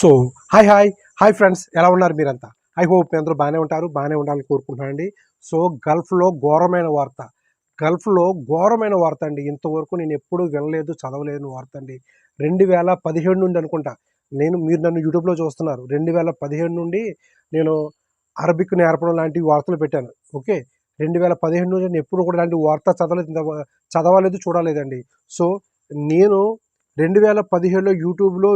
So hi hi. Hi friends ఎలా ఉన్నారు మీరంతా? ఐ హోప్ మీ అందరూ బాగానే ఉంటారు బాగానే ఉండాలని కోరుకుంటున్నానండి. సో గల్ఫ్లో ఘోరమైన వార్త. గల్ఫ్లో ఘోరమైన వార్త అండి. ఇంతవరకు నేను ఎప్పుడూ వినలేదు చదవలేని వార్త అండి. రెండు వేల పదిహేడు నుండి అనుకుంటా. నేను మీరు నన్ను యూట్యూబ్లో చూస్తున్నారు. రెండు వేల పదిహేడు నుండి నేను అరబిక్ నేర్పడం లాంటి వార్తలు పెట్టాను. ఓకే? రెండు వేల పదిహేడు నుండి నేను ఎప్పుడు కూడా లాంటి వార్త చదవలేదు చదవలేదు చూడలేదండి. సో నేను రెండు వేల పదిహేడులో యూట్యూబ్లో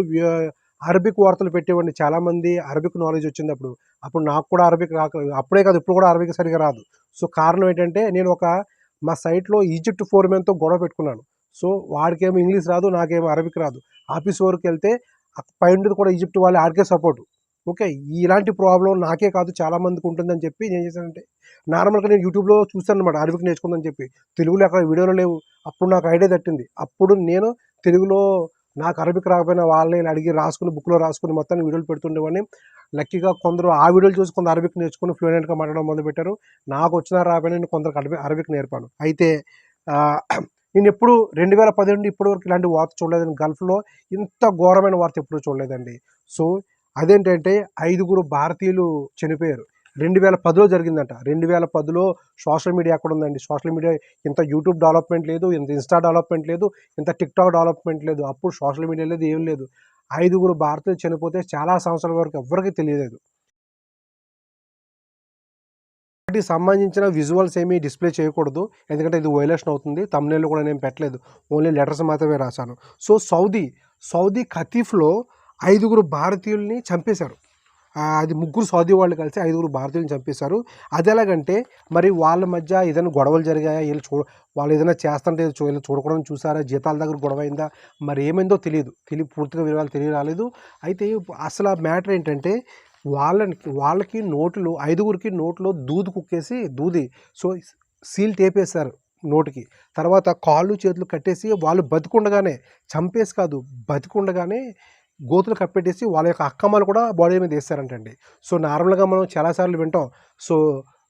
అరబిక్ వార్తలు పెట్టేవాడిని చాలామంది అరబిక్ నాలెడ్జ్ వచ్చింది అప్పుడు. అప్పుడు నాకు కూడా అరబిక్ రాక అప్పుడే కాదు ఇప్పుడు కూడా అరబిక్ సరిగా రాదు. సో కారణం ఏంటంటే నేను ఒక మా సైట్లో ఈజిప్ట్ ఫోర్మెన్తో గొడవ పెట్టుకున్నాను. సో వాడికేమో ఇంగ్లీష్ రాదు నాకేమో అరబిక్ రాదు. ఆఫీస్ వరకు వెళ్తే పై కూడా ఈజిప్ట్ వాళ్ళు ఆడికే సపోర్ట్ ఓకే ఇలాంటి ప్రాబ్లం నాకే కాదు చాలా మందికి ఉంటుందని చెప్పి నేను చేశానంటే నార్మల్గా నేను యూట్యూబ్లో చూశాను అనమాట అరబిక్ నేర్చుకుందని చెప్పి. తెలుగులో అక్కడ వీడియోలు లేవు. అప్పుడు నాకు ఐడియా తట్టింది. అప్పుడు నేను తెలుగులో నాకు అరబిక్ రాకపోయినా వాళ్ళని అడిగి రాసుకుని బుక్లో రాసుకుని మొత్తం వీడియోలు పెడుతుండేవాడిని. లక్కీగా కొందరు ఆ వీడియోలు చూసి కొందరు అరబిక్ నేర్చుకుని ఫ్లూయెంట్గా మాట్లాడడం మొదలుపెట్టారు నాకు వచ్చిన రాకపోయినా నేను కొందరికి అరబిక్ అరబిక్ నేర్పాను. అయితే నేను ఎప్పుడు రెండు వేల పదిహేను ఇప్పటి వరకు ఇలాంటి వార్త చూడలేదండి. గల్ఫ్లో ఇంత ఘోరమైన వార్త ఎప్పుడూ చూడలేదండి. సో అదేంటంటే ఐదుగురు భారతీయులు చనిపోయారు. రెండు వేల పదిలో జరిగిందంట. రెండు వేల పదిలో సోషల్ మీడియా ఎక్కడ ఉందండి? సోషల్ మీడియా ఇంత యూట్యూబ్ డెవలప్మెంట్ లేదు ఇంత ఇన్స్టా డెవలప్మెంట్ లేదు ఇంత టిక్టాక్ డెవలప్మెంట్ లేదు. అప్పుడు సోషల్ మీడియా లేదు ఏం లేదు. ఐదుగురు భారతీయులు చనిపోతే చాలా సంవత్సరాల వరకు ఎవరికి తెలియలేదు. వాటికి సంబంధించిన విజువల్స్ ఏమీ డిస్ప్లే చేయకూడదు. ఎందుకంటే ఇది వైలేషన్ అవుతుంది. తమ్నేళ్ళు కూడా నేను పెట్టలేదు. ఓన్లీ లెటర్స్ మాత్రమే రాశాను. సో సౌదీ సౌదీ ఖతీఫ్లో ఐదుగురు భారతీయుల్ని చంపేశారు. అది ముగ్గురు సౌదీ వాళ్ళు కలిసి ఐదుగురు భారతీయులను చంపేశారు. అది ఎలాగంటే మరి వాళ్ళ మధ్య ఏదైనా గొడవలు జరిగాయా? వీళ్ళు చూ వాళ్ళు ఏదైనా చేస్తుంటే వీళ్ళు చూడకూడదు చూసారా? జీతాల దగ్గర గొడవ అయిందా? మరి ఏమైందో తెలియదు. తెలియ పూర్తిగా వివరాలు తెలియరాలేదు. అయితే అసలు ఆ మ్యాటర్ ఏంటంటే వాళ్ళకి వాళ్ళకి నోట్లు ఐదుగురికి నోట్లో దూది కుక్కేసి దూది సో సీల్ టేపేశారు నోటికి. తర్వాత కాళ్ళు చేతులు కట్టేసి వాళ్ళు బతికుండగానే చంపేసి కాదు బతికుండగానే గోతులు కప్పెట్టేసి వాళ్ళ యొక్క అక్కమ్మలు కూడా బాడీ మీద వేస్తారంటండి. సో నార్మల్గా మనం చాలాసార్లు వింటాం. సో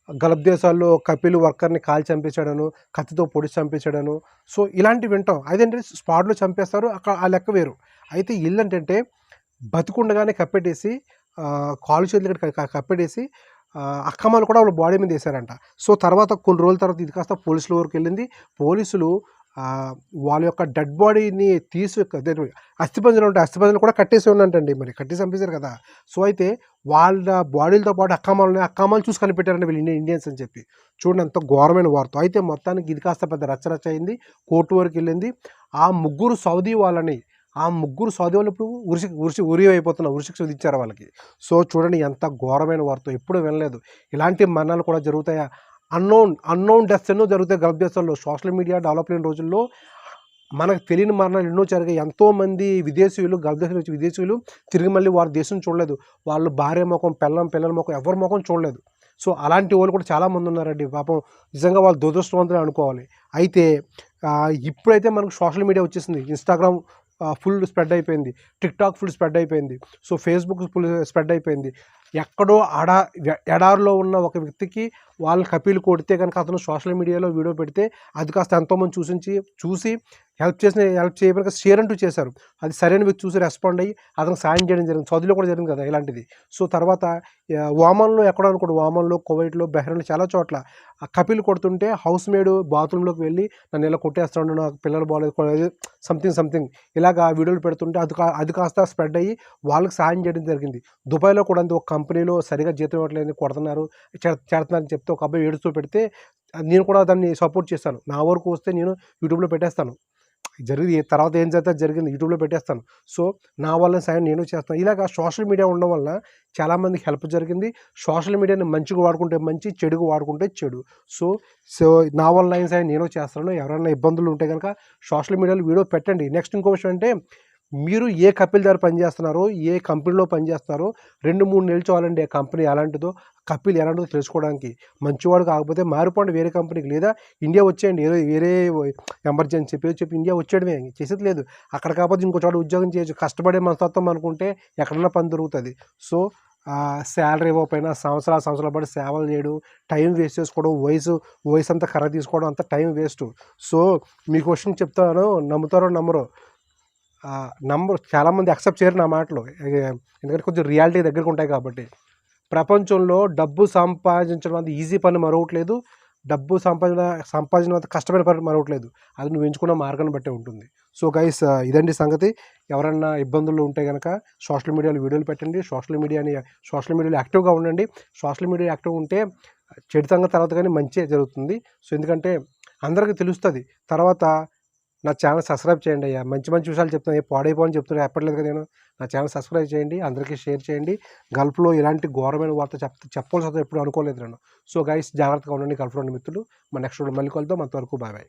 గలప్ దేశాల్లో కపిల్ వర్కర్ని కాల్ చంపేశాడను కత్తితో పొడిచి చంపేశాడను. సో ఇలాంటివి వింటాం. అదేంటంటే స్పాట్లో చంపేస్తారు అక్కడ ఆ లెక్క వేరు. అయితే ఇల్లు ఏంటంటే బతికుండగానే కప్పెట్టేసి కాలు చేతులు ఇక్కడ కప్పెట్టేసి అక్కమ్మలు కూడా వాళ్ళ బాడీ మీద వేశారంట. సో తర్వాత కొన్ని రోజుల తర్వాత ఇది కాస్త పోలీసుల వరకు వెళ్ళింది. పోలీసులు వాళ్ళ యొక్క డెడ్ బాడీని తీసి అస్థిపంజలు ఉంటే అస్థిపంజరం కూడా కట్టేసి ఉన్నట్టండి మరి కట్టేసి చంపేశారు కదా. సో అయితే వాళ్ళ బాడీలతో పాటు అక్కమ్మలని అక్కమ్మలు చూసి కనిపెట్టారండి వీళ్ళు ఇండియన్స్ అని చెప్పి. చూడండి అంత ఘోరమైన వార్త. అయితే మొత్తానికి ఇది కాస్త పెద్ద రచ్చరచ్చ అయింది. కోర్టు వరకు వెళ్ళింది. ఆ ముగ్గురు సౌదీ వాళ్ళని ఆ ముగ్గురు సౌదీ వాళ్ళు ఇప్పుడు ఉరిసి ఉరిసి ఉరి అయిపోతున్నారు ఉరిశిక్ష విధించారు వాళ్ళకి. సో చూడండి ఎంత ఘోరమైన వార్త. ఎప్పుడు వినలేదు. ఇలాంటి మరణాలు కూడా జరుగుతాయా? అన్నోన్ అన్నోన్ డెత్స్ ఎన్నో జరుగుతాయి గల్ఫ్ దేశాల్లో. సోషల్ మీడియా డెవలప్ అయిన రోజుల్లో మనకు తెలియని మరణాలు ఎన్నో జరిగాయి. ఎంతోమంది విదేశీయులు గల్ఫ్ దేశం నుంచి విదేశీయులు తిరిగి మళ్ళీ వారి దేశం చూడలేదు. వాళ్ళు భార్య ముఖం పిల్లం పిల్లల ముఖం ఎవరి ముఖం చూడలేదు. సో అలాంటి వాళ్ళు కూడా చాలామంది ఉన్నారండి. పాపం నిజంగా వాళ్ళు దురదృష్టవంతులు అనుకోవాలి. అయితే ఇప్పుడైతే మనకు సోషల్ మీడియా వచ్చేసింది. ఇన్స్టాగ్రామ్ ఫుల్ స్ప్రెడ్ అయిపోయింది. టిక్టాక్ ఫుల్ స్ప్రెడ్ అయిపోయింది. సో ఫేస్బుక్ ఫుల్ స్ప్రెడ్ అయిపోయింది. ఎక్కడో అడా ఎ- ఎడారిలో ఉన్న ఒక వ్యక్తికి వాళ్ళు కపిల్ కొడితే కనుక అతను సోషల్ మీడియాలో వీడియో పెడితే అది కాస్త ఎంతోమంది చూసించి చూసి హెల్ప్ చేసిన హెల్ప్ చేయడానికి షేర్ అంటూ చేశారు. అది సరైన వ్యక్తి చూసి రెస్పాండ్ అయ్యి అతను సాయం చేయడం జరిగింది. సౌదీలో కూడా జరిగింది కదా ఇలాంటిది. సో తర్వాత ఆ, ఓమన్లో ఎక్కడ అనుకోండి ఓమన్లో కువైట్లో బెహ్రెన్లో చాలా చోట్ల కపిల్ కొడుతుంటే హౌస్ మేడ్ బాత్రూంలోకి వెళ్ళి నన్ను ఇలా కొట్టేస్తాడు నాకు పిల్లలు బాగాలేదు సంథింగ్ సంథింగ్ ఇలాగ వీడియోలు పెడుతుంటే అది కా అది కాస్త స్ప్రెడ్ అయ్యి వాళ్ళకి సాయం చేయడం జరిగింది. దుబాయ్లో కూడా అంత ఒక కంపెనీలో సరిగా జీతం ఇవ్వట్లేదు కొడుతున్నారు చెడ- చేడుతున్నారని చెప్తే ఒక అబ్బాయి ఏడుస్తూ పెడితే నేను కూడా దాన్ని సపోర్ట్ చేస్తాను. నా వరకు వస్తే నేను యూట్యూబ్లో పెట్టేస్తాను. జరిగింది. తర్వాత ఏం జరిగితే జరిగింది. యూట్యూబ్లో పెట్టేస్తాను. సో నా వల్ల సాయం నేను చేస్తాను. ఇలాగ సోషల్ మీడియా ఉండడం వల్ల చాలామందికి హెల్ప్ జరిగింది. సోషల్ మీడియాని మంచిగా వాడుకుంటే మంచి చెడుగా వాడుకుంటే చెడు. సో సో నా వల్ల అయిన సాయం నేను చేస్తాను. ఎవరైనా ఇబ్బందులు ఉంటే కనుక సోషల్ మీడియాలో వీడియో పెట్టండి. నెక్స్ట్ ఇంకో విషయం అంటే మీరు ఏ కపిల్ దగ్గర పనిచేస్తున్నారో ఏ కంపెనీలో పనిచేస్తున్నారో రెండు మూడు నెలలు చాలండి ఆ కంపెనీ ఎలాంటిదో కపిల్ ఎలాంటిదో తెలుసుకోవడానికి. మంచివాడు కాకపోతే మారిపోండి వేరే కంపెనీకి. లేదా ఇండియా వచ్చేయండి ఏదో వేరే ఎమర్జెన్సీ పేరు చెప్పి ఇండియా వచ్చేయడమే. చేసేది లేదు. అక్కడ కాకపోతే ఇంకో చోట ఉద్యోగం చేయొచ్చు. కష్టపడే మనస్తత్వం అనుకుంటే ఎక్కడన్నా పని దొరుకుతుంది. సో శాలరీ ఇవ్వకపోయినా సంవత్సరాల సంవత్సరాల పాటు సేవలు చేయడం టైం వేస్ట్ చేసుకోవడం వయసు వయసు అంతా కర్ర తీసుకోవడం అంత టైం వేస్ట్. సో మీ క్వశ్చన్ చెప్తాను నమ్ముతారో నమ్మరో. నంబర్ చాలామంది యాక్సెప్ట్ చేయరు నా మాటలు. ఎందుకంటే కొంచెం రియాలిటీ దగ్గరకు ఉంటాయి కాబట్టి. ప్రపంచంలో డబ్బు సంపాదించడం అంత ఈజీ పని మరొకట్లేదు డబ్బు సంపాదన సంపాదించడం అంత కష్టమైన పని మరొకట్లేదు అది నువ్వు ఎంచుకున్న మార్గాన్ని బట్టే ఉంటుంది. సో గైస్ ఇదండి సంగతి. ఎవరన్నా ఇబ్బందులు ఉంటే కనుక సోషల్ మీడియాలో వీడియోలు పెట్టండి. సోషల్ మీడియాని సోషల్ మీడియాలో యాక్టివ్గా ఉండండి. సోషల్ మీడియా యాక్టివ్ ఉంటే చెడు సంగతి తర్వాత కానీ మంచి జరుగుతుంది. సో ఎందుకంటే అందరికీ తెలుస్తుంది. తర్వాత నా ఛానల్ సబ్స్క్రైబ్ చేయండి అయ్యా. మంచి మంచి విషయాలు చెప్తాను ఏ పాడైపోని చెప్తున్నా. ఎప్పట్లేదు కదా నేను. నా ఛానల్ సబ్స్క్రైబ్ చేయండి. అందరికీ షేర్ చేయండి. గల్ఫ్లో ఇలాంటి ఘోరమైన వార్త చెప్ చెప్పాల్సి వస్తుంది ఎప్పుడు అనుకోలేదు నేను. సో గైస్ జాగ్రత్తగా ఉండండి గల్ఫ్లో ఉన్న మిత్రులు. మన నెక్స్ట్ మళ్ళీ కలుద్దాం. అంతవరకు బాయ్ బాయ్.